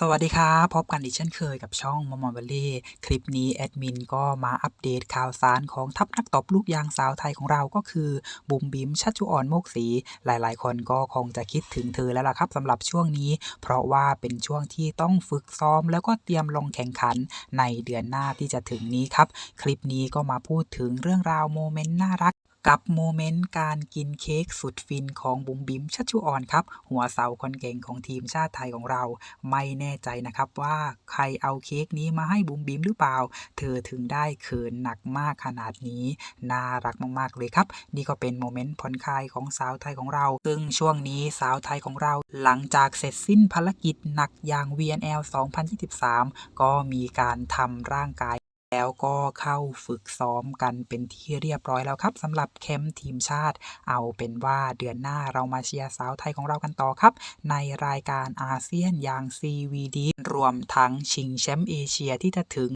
สวัสดีครับ พบกันอีกเช่นเคยกับช่องมอมอเบลลี่คลิปนี้แอดมินก็มาอัปเดตข่าวสารของทัพนักตบลูกยางสาวไทยของเราก็คือ บุ๋มบิ๋มชัชจุออนโมกศรีหลายๆ คนก็คงจะคิดถึงเธอแล้วล่ะครับสำหรับช่วงนี้ เพราะว่าเป็นช่วงที่ต้องฝึกซ้อม แล้วก็เตรียมลงแข่งขันในเดือนหน้าที่จะถึงนี้ครับ คลิปนี้ก็มาพูดถึงเรื่องราวโมเมนต์น่ารัก กับโมเมนต์การกินเค้กสุดฟินของบุ๋มบิ๋มชัชชุออนครับ หัวเสาคนเก่งของทีมชาติไทยของเรา ไม่แน่ใจนะครับว่าใครเอาเค้กนี้มาให้บุ๋มบิ๋มหรือเปล่า เธอถึงได้เขินหนักมากขนาดนี้ น่ารักมากๆเลยครับ นี่ก็เป็นโมเมนต์ผ่อนคลายของสาวไทยของเรา ซึ่งช่วงนี้สาวไทยของเรา หลังจากเสร็จสิ้นภารกิจหนักอย่าง VNL 2023 ก็มีการทำร่างกาย แล้วก็เข้าฝึกซ้อมกันเป็นที่เรียบร้อยแล้วครับสำหรับแคมป์ทีมชาติ เอาเป็นว่าเดือนหน้าเรามาเชียร์สาวไทยของเรากันต่อครับ ในรายการอาเซียนอย่าง CVD รวมทั้งชิงแชมป์เอเชียที่จะถึง